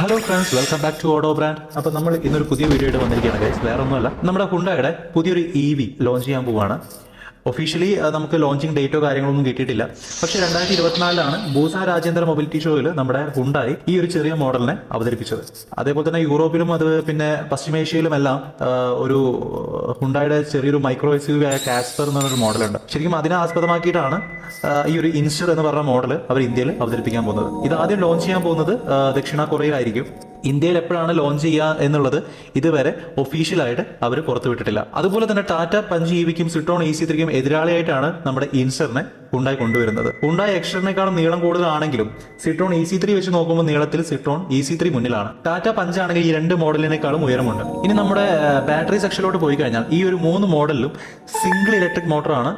Hello friends welcome back to odo brand അപ്പോൾ നമ്മൾ ഇന്നൊരു പുതിയ വീഡിയോ ആയിട്ട് വന്നിരിക്കുകയാണ് വേറെ ഒന്നുമല്ല നമ്മുടെ ഹുണ്ടായുടെ പുതിയൊരു ഇ വി ലോഞ്ച് ചെയ്യാൻ പോവുകയാണ്. ഒഫീഷ്യലി നമുക്ക് ലോഞ്ചിങ് ഡേറ്റോ കാര്യങ്ങളൊന്നും കിട്ടിയിട്ടില്ല. പക്ഷെ രണ്ടായിരത്തി ഇരുപത്തിനാലിലാണ് ബൂസ രാജേന്ദ്ര മൊബിലിറ്റി ഷോയിൽ നമ്മുടെ ഹുണ്ടായി ഈ ഒരു ചെറിയ മോഡലിനെ അവതരിപ്പിച്ചത്. അതേപോലെ തന്നെ യൂറോപ്പിലും അത് പിന്നെ പശ്ചിമേഷ്യയിലും എല്ലാം ഒരു ഹുണ്ടായുടെ ചെറിയൊരു മൈക്രോ എസ് ആയ കാസ്പർ എന്നൊരു മോഡലുണ്ട്. ശരിക്കും അതിനെ ആസ്പദമാക്കിയിട്ടാണ് ഈ ഒരു ഇൻസ്റ്റർ എന്ന് പറഞ്ഞ മോഡൽ അവർ ഇന്ത്യയിൽ അവതരിപ്പിക്കാൻ പോകുന്നത്. ഇത് ആദ്യം ലോഞ്ച് ചെയ്യാൻ പോകുന്നത് ദക്ഷിണ കൊറിയയിലായിരിക്കും. ഇന്ത്യയിൽ എപ്പോഴാണ് ലോഞ്ച് ചെയ്യുക എന്നുള്ളത് ഇതുവരെ ഒഫീഷ്യലായിട്ട് അവർ പുറത്തുവിട്ടിട്ടില്ല അതുപോലെ തന്നെ ടാറ്റ പഞ്ച് ഇവിക്കും സിട്ടോൺ ഇ സി ത്രീക്കും എതിരാളിയായിട്ടാണ് നമ്മുടെ ഇൻസറിനെ ഉണ്ടായി കൊണ്ടുവരുന്നത്. ഉണ്ടായ എക്സ്റ്ററിനേക്കാളും നീളം കൂടുതലാണെങ്കിലും സിട്രോൺ ഇ സി ത്രീ വെച്ച് നോക്കുമ്പോൾ നീളത്തിൽ സിട്രോൺ ഇ സി ത്രീ മുന്നിലാണ്. ടാറ്റ പഞ്ച് ആണെങ്കിൽ ഈ രണ്ട് മോഡലിനേക്കാളും ഉയരമുണ്ട്. ഇനി നമ്മുടെ ബാറ്ററി സെക്ഷനിലോട്ട് പോയി കഴിഞ്ഞാൽ ഈ ഒരു മൂന്ന് മോഡലിലും സിംഗിൾ ഇലക്ട്രിക് മോട്ടറാണ്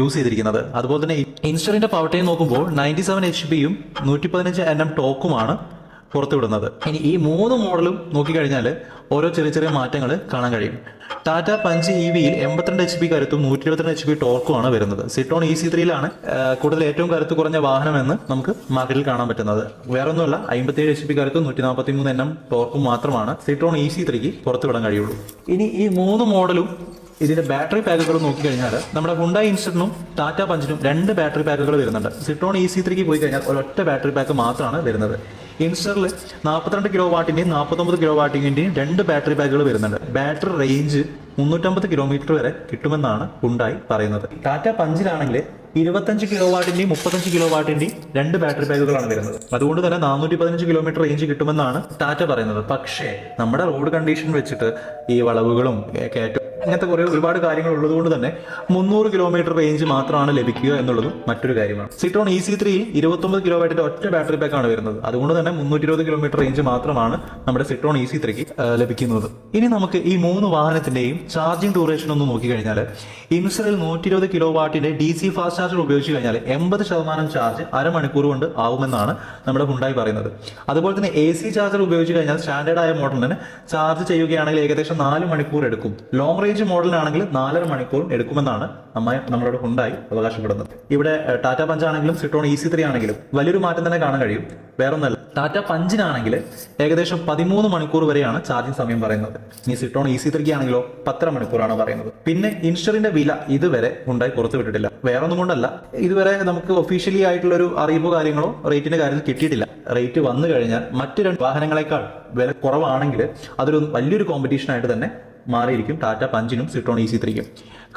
യൂസ് ചെയ്തിരിക്കുന്നത്. അതുപോലെ തന്നെ ഇൻസ്റ്ററിന്റെ പവർ ടൈം നോക്കുമ്പോൾ നയന്റി സെവൻ എച്ച് പിയും നൂറ്റി പതിനഞ്ച് എൻ എം ടോക്കുമാണ് പുറത്തുവിടുന്നത്. ഇനി ഈ മൂന്ന് മോഡലും നോക്കിക്കഴിഞ്ഞാൽ ഓരോ ചെറിയ ചെറിയ മാറ്റങ്ങൾ കാണാൻ കഴിയും. ടാറ്റ പഞ്ച് ഇ വിയിൽ എൺപത്തിരണ്ട് എച്ച് പി കരുത്തും നൂറ്റി ഇരുപത്തിരണ്ട് എച്ച് പി ടോർക്കുമാണ് വരുന്നത്. സിറ്റോൺ ഇ സി ത്രീയിലാണ് കൂടുതൽ ഏറ്റവും കരുത്ത് കുറഞ്ഞ വാഹനം എന്ന് നമുക്ക് മാർക്കറ്റിൽ കാണാൻ പറ്റുന്നത്. വേറൊന്നുമല്ല അമ്പത്തിയേഴ് എച്ച് പി കരുത്തും നൂറ്റി നാൽപ്പത്തി മൂന്ന് എണ്ണം ടോർക്കും മാത്രമാണ് സിറ്റോൺ ഇ സി ത്രീക്ക് പുറത്തുവിടാൻ കഴിയുള്ളൂ. ഇനി ഈ മൂന്ന് മോഡലും ഇതിന്റെ ബാറ്ററി പാക്കുകൾ നോക്കിക്കഴിഞ്ഞാൽ നമ്മുടെ ഹുണ്ട ഇൻസ്റ്റിനും ടാറ്റ പഞ്ചിനും രണ്ട് ബാറ്ററി പാക്കുകൾ വരുന്നുണ്ട്. സിട്രോൺ ഇ സി ത്രീക്ക് പോയി കഴിഞ്ഞാൽ ഒരൊറ്റ ബാറ്ററി പാക്ക് മാത്രമാണ് വരുന്നത്. ഇൻസ്റ്ററിൽ നാൽപ്പത്തിരണ്ട് കിലോ വാട്ടിന്റെയും നാൽപ്പത്തൊമ്പത് കിലോ വാട്ടിന്റെയും രണ്ട് ബാറ്ററി ബാഗുകൾ വരുന്നുണ്ട്. ബാറ്ററി റേഞ്ച് മുന്നൂറ്റമ്പത് കിലോമീറ്റർ വരെ കിട്ടുമെന്നാണ് ഉണ്ടായി പറയുന്നത്. ടാറ്റ പഞ്ചിലാണെങ്കിൽ ഇരുപത്തഞ്ച് കിലോ വാട്ടിന്റെയും മുപ്പത്തഞ്ച് കിലോ വാട്ടിന്റെയും രണ്ട് ബാറ്ററി ബാഗുകളാണ് വരുന്നത്. അതുകൊണ്ട് തന്നെ നാനൂറ്റി പതിനഞ്ച് കിലോമീറ്റർ റേഞ്ച് കിട്ടുമെന്നാണ് ടാറ്റ പറയുന്നത്. പക്ഷേ നമ്മുടെ റോഡ് കണ്ടീഷൻ വെച്ചിട്ട് ഈ വളവുകളും കയറ്റം അങ്ങനത്തെ കുറെ ഒരുപാട് കാര്യങ്ങൾ ഉള്ളതുകൊണ്ട് തന്നെ മുന്നൂറ് കിലോമീറ്റർ റേഞ്ച് മാത്രമാണ് ലഭിക്കുക എന്നുള്ളതും മറ്റൊരു കാര്യമാണ്. സിട്രോൺ ഇ സി ത്രീ ഇരുപത്തൊമ്പത് കിലോ വാറ്റിന്റെ ഒറ്റ ബാറ്ററി പാക്ക് ആണ് വരുന്നത്. അതുകൊണ്ട് തന്നെ മുന്നൂറ്റി ഇരുപത് കിലോമീറ്റർ റേഞ്ച് മാത്രമാണ് നമ്മുടെ സിട്രോൺ ഇ സി ത്രീക്ക് ലഭിക്കുന്നത്. ഇനി നമുക്ക് ഈ മൂന്ന് വാഹനത്തിന്റെയും ചാർജിംഗ് ഡ്യൂറേഷൻ ഒന്ന് നോക്കിക്കഴിഞ്ഞാൽ ഇൻസറിൽ നൂറ്റി ഇരുപത് കിലോ വാട്ടിന്റെ ഡി സി ഫാസ്റ്റ് ചാർജർ ഉപയോഗിച്ച് കഴിഞ്ഞാൽ എൺപത് ശതമാനം ചാർജ് അരമണിക്കൂർ കൊണ്ട് ആവുമെന്നാണ് നമ്മുടെ ഹുണ്ടായി പറയുന്നത്. അതുപോലെ തന്നെ എ സി ചാർജർ ഉപയോഗിച്ച് കഴിഞ്ഞാൽ സ്റ്റാൻഡേർഡ് ആയ മോഡലിന് ചാർജ് ചെയ്യുകയാണെങ്കിൽ ഏകദേശം നാല് മണിക്കൂർ എടുക്കും. ലോങ് റേഞ്ച് മോഡലിനാണെങ്കിൽ നാലര മണിക്കൂർ എടുക്കുമെന്നാണ് നമ്മൾ നമ്മളോട് ഹുണ്ടായി അവകാശപ്പെടുന്നത്. ഇവിടെ ടാറ്റ പഞ്ച് ആണെങ്കിലും സിട്രോൺ ഇ സി ത്രീ ആണെങ്കിലും വലിയൊരു മാറ്റം തന്നെ കാണാൻ കഴിയും. വേറൊന്നല്ല ടാറ്റ പഞ്ചിനാണെങ്കിൽ ഏകദേശം പതിമൂന്ന് മണിക്കൂർ വരെയാണ് ചാർജിങ് സമയം പറയുന്നത്. ഇനി സിട്രോൺ ഇ സി ത്രീക്ക് ആണെങ്കിലോ പത്തര മണിക്കൂറാണ് പറയുന്നത്. പിന്നെ ഇൻഷറിന്റെ വില ഇതുവരെ ഉണ്ടായി പുറത്തു വിട്ടിട്ടില്ല. വേറെ ഒന്നും കൊണ്ടല്ല. ഇതുവരെ നമുക്ക് ഒഫീഷ്യലി ആയിട്ടുള്ള ഒരു അറിയിപ്പോ കാര്യങ്ങളോ റേറ്റിന്റെ കാര്യത്തിൽ കിട്ടിയിട്ടില്ല. റേറ്റ് വന്നു കഴിഞ്ഞാൽ മറ്റു രണ്ട് വാഹനങ്ങളെക്കാൾ വില കുറവാണെങ്കിൽ അതൊരു വലിയൊരു കോമ്പറ്റീഷൻ ആയിട്ട് തന്നെ മാറിയിരിക്കും. ടാറ്റ പഞ്ചിനും സിട്രോൺ ഇ സി ത്രീക്കും.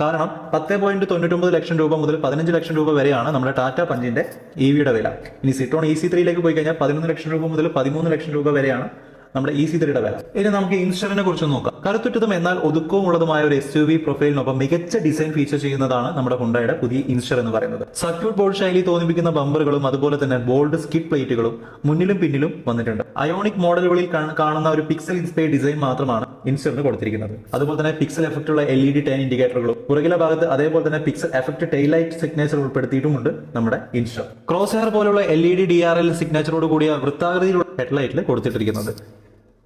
കാരണം പത്ത് പോയിന്റ് തൊണ്ണൂറ്റൊമ്പത് ലക്ഷം രൂപ മുതൽ പതിനഞ്ച് ലക്ഷം രൂപ വരെയാണ് നമ്മുടെ ടാറ്റ പഞ്ചിന്റെ ഇ വിയുടെ വില. ഇനി സിട്രോൺ ഇ സി ത്രീയിലേക്ക് പോയി കഴിഞ്ഞാൽ പതിനൊന്ന് ലക്ഷം രൂപ മുതൽ പതിമൂന്ന് ലക്ഷം രൂപ വരെയാണ് നമ്മുടെ ഇ സി ത്രീയുടെ വില. ഇനി നമുക്ക് ഇൻസ്റ്ററിനെ കുറിച്ച് നോക്കാം. കറുത്തുറ്റതും എന്നാൽ ഒതുക്കവും ഉള്ളതുമായ ഒരു എസ് യു വി പ്രൊഫൈലിനൊപ്പം മികച്ച ഡിസൈൻ ഫീച്ചർ ചെയ്യുന്നതാണ് നമ്മുടെ ഹുണ്ടായുടെ പുതിയ ഇൻസ്റ്റർ എന്ന് പറയുന്നത്. സർക്യൂട്ട് ബോൾ ശൈലി തോന്നിപ്പിക്കുന്ന ബമ്പറുകളും അതുപോലെ തന്നെ ബോൾഡ് സ്കിഡ് പ്ലേറ്റുകളും മുന്നിലും പിന്നിലും വന്നിട്ടുണ്ട്. അയോണിക് മോഡലുകളിൽ കാണുന്ന ഒരു പിക്സൽ ഇൻസ്പയർ ഡിസൈൻ മാത്രമാണ് ഇൻസ്റ്ററിന് കൊടുത്തിരിക്കുന്നത്. അതുപോലെ തന്നെ പിക്സൽ എഫക്റ്റ് ഉള്ള എൽ ഇ ഡി ടെൻ ഇൻഡിക്കേറ്ററുകളും പുറകിലെ ഭാഗത്ത് അതേപോലെ തന്നെ pixel effect tail light signature ഉൾപ്പെടുത്തിയിട്ടുമുണ്ട് നമ്മുടെ ഇൻസ്റ്റർ ക്രോസ് ഹെയർ പോലുള്ള L E D D R L സിഗ്നേച്ചറോട് കൂടിയ വൃത്താകൃതിയിലുള്ള ഹെഡ്ലൈറ്റിൽ കൊടുത്തിട്ടിരിക്കുന്നത്.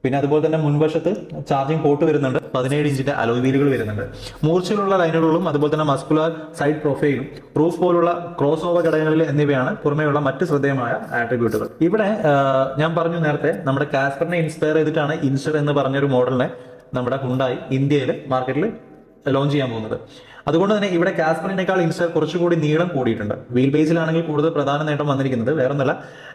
പിന്നെ അതുപോലെ തന്നെ മുൻവശത്ത് ചാർജിംഗ് പോർട്ട് വരുന്നുണ്ട്. പതിനേഴ് ഇഞ്ചിന്റെ അലോയ് വീലുകൾ വരുന്നുണ്ട്. മൂർച്ചയിലുള്ള ലൈനുകളും അതുപോലെ തന്നെ മസ്കുലർ സൈഡ് പ്രൊഫൈലും റൂഫ് പോലുള്ള ക്രോസ് ഓവർ ഘടകങ്ങളിൽ എന്നിവയാണ് പുറമെയുള്ള മറ്റ് ശ്രദ്ധേയമായ ആട്രിബ്യൂട്ടുകൾ ഇവിടെ ഞാൻ പറഞ്ഞു നേരത്തെ നമ്മുടെ കാസ്പറിനെ ഇൻസ്പയർ ചെയ്തിട്ടാണ് ഇൻസ്റ്റർ എന്ന് പറഞ്ഞൊരു മോഡലിനെ നമ്മുടെ ഹുണ്ടായി ഇന്ത്യയിൽ മാർക്കറ്റിൽ ലോഞ്ച് ചെയ്യാൻ പോകുന്നത്. അതുകൊണ്ട് തന്നെ ഇവിടെ കാസ്പറിനേക്കാൾ ഇൻസ്റ്റർ കുറച്ചുകൂടി നീളം കൂടിയിട്ടുണ്ട്. വീൽ ബേസിലാണെങ്കിൽ കൂടുതൽ പ്രധാന നേട്ടം വന്നിരിക്കുന്നത് വേറൊന്നല്ല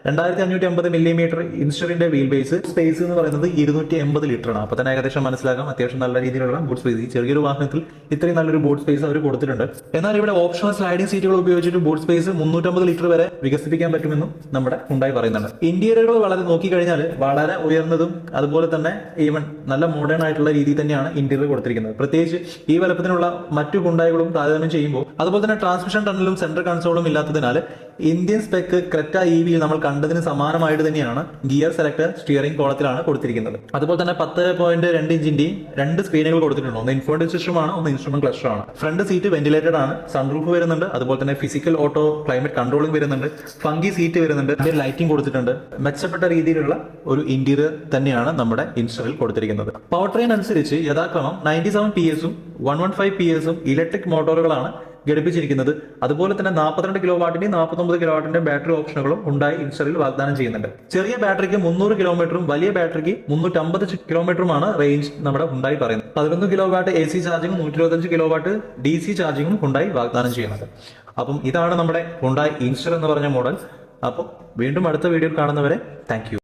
രണ്ടായിരത്തി അഞ്ഞൂറ്റി അമ്പത് മില്ലിമീറ്റർ ഇൻസ്റ്ററിന്റെ വീൽ ബേസ് സ്പേസ് എന്ന് പറയുന്നത് ഇരുന്നൂറ്റി എൺപത് ലിറ്റർ ആണ്. അപ്പൊ തന്നെ ഏകദേശം മനസ്സിലാക്കാം. അത്യാവശ്യം നല്ല രീതിയിലുള്ള ബൂട്ട് സ്പേസ് ഈ ചെറിയൊരു വാഹനത്തിൽ ഇത്രയും നല്ലൊരു ബൂട്ട് സ്പേസ് അവർ കൊടുത്തിട്ടുണ്ട്. എന്നാൽ ഇവിടെ ഓപ്ഷണൽ സ്ലൈഡിംഗ് സീറ്റുകൾ ഉപയോഗിച്ചിട്ട് ബൂട്ട് സ്പേസ് മുന്നൂറ്റമ്പത് ലിറ്റർ വരെ വികസിപ്പിക്കാൻ പറ്റുമെന്നും നമ്മുടെ ഉണ്ടായി പറയുന്നുണ്ട്. ഇന്റീരിയറുകൾ വളരെ നോക്കിക്കഴിഞ്ഞാൽ വളരെ ഉയർന്നതും അതുപോലെ തന്നെ ഈവൻ നല്ല മോഡേൺ ആയിട്ടുള്ള രീതിയിൽ തന്നെയാണ് ഇന്റീരിയർ കൊടുത്തിരിക്കുന്നത്. പ്രത്യേകിച്ച് ഈ വലപ്പത്തിനുള്ള മറ്റു ഹുണ്ടായികളും താരതമ്യം ചെയ്യുമ്പോൾ. അതുപോലെ തന്നെ ട്രാൻസ്മിഷൻ ടണലും സെൻട്രൽ കൺസോളും ഇല്ലാത്തതിനാൽ ഇന്ത്യൻ സ്പെക്ക് ക്രെറ്റ ഇ വിയിൽ നമ്മൾ കണ്ടതിന് സമാനമായിട്ട് തന്നെയാണ് ഗിയർ സെലക്ടർ സ്റ്റിയറിംഗ് കോളത്തിലാണ് കൊടുത്തിരിക്കുന്നത്. അതുപോലെ തന്നെ പത്ത് പോയിന്റ് രണ്ട് ഇഞ്ചിന്റെയും രണ്ട് സ്ക്രീനുകൾ കൊടുത്തിട്ടുണ്ട്. ഒന്ന് ഇൻഫോർട്ടൻ സിസ്റ്റമാണ് ഒന്ന് ഇൻസ്ട്രുമെന്റ് ക്ലസ്റ്റർ ആണ്. ഫ്രണ്ട് സീറ്റ് വെന്റിലേറ്റഡ് ആണ് സൺറൂഫ് വരുന്നുണ്ട് അതുപോലെ തന്നെ ഫിസിക്കൽ ഓട്ടോ ക്ലൈമറ്റ് കൺട്രോളിംഗ് വരുന്നുണ്ട് ഫംഗി സീറ്റ് വരുന്നുണ്ട് അതിൽ ലൈറ്റിംഗ് കൊടുത്തിട്ടുണ്ട്. മെച്ചപ്പെട്ട രീതിയിലുള്ള ഒരു ഇന്റീരിയർ തന്നെയാണ് നമ്മുടെ ഇൻസ്റ്ററിൽ കൊടുത്തിരിക്കുന്നത്. പവർ ട്രെയിൻ അനുസരിച്ച് യഥാക്രമം നയന്റി സെവൻ പി എസും വൺ വൺ ഫൈവ് പി എസും ഇലക്ട്രിക് മോട്ടോറുകളാണ് ഘടിപ്പിച്ചിരിക്കുന്നത്. അതുപോലെ തന്നെ നാൽപ്പത്തിരണ്ട് കിലോ വാട്ടിന്റെയും നാൽപ്പത്തൊമ്പത് കിലോ വാട്ടിന്റെ ബാറ്ററി ഓപ്ഷനുകളും ഉണ്ടായി ഇൻസ്റ്ററിൽ വാഗ്ദാനം ചെയ്യുന്നുണ്ട്. ചെറിയ ബാറ്ററിക്ക് മുന്നൂറ് കിലോമീറ്ററും വലിയ ബാറ്ററിക്ക് മുന്നൂറ്റമ്പത് കിലോമീറ്ററുമാണ് റേഞ്ച് നമ്മുടെ ഉണ്ടായി പറയുന്നത്. പതിനൊന്ന് കിലോ വാട്ട് എ സി ചാർജിങ്ങും നൂറ്റി ഇരുപത്തഞ്ച് കിലോ വാട്ട് ഡി സി ചാർജിങ്ങും ഉണ്ടായി വാഗ്ദാനം ചെയ്യുന്നത് അപ്പം ഇതാണ് നമ്മുടെ ഉണ്ടായി ഇൻസ്റ്റർ എന്ന് പറഞ്ഞ മോഡൽ അപ്പം വീണ്ടും അടുത്ത വീഡിയോയിൽ കാണുന്നവരെ താങ്ക്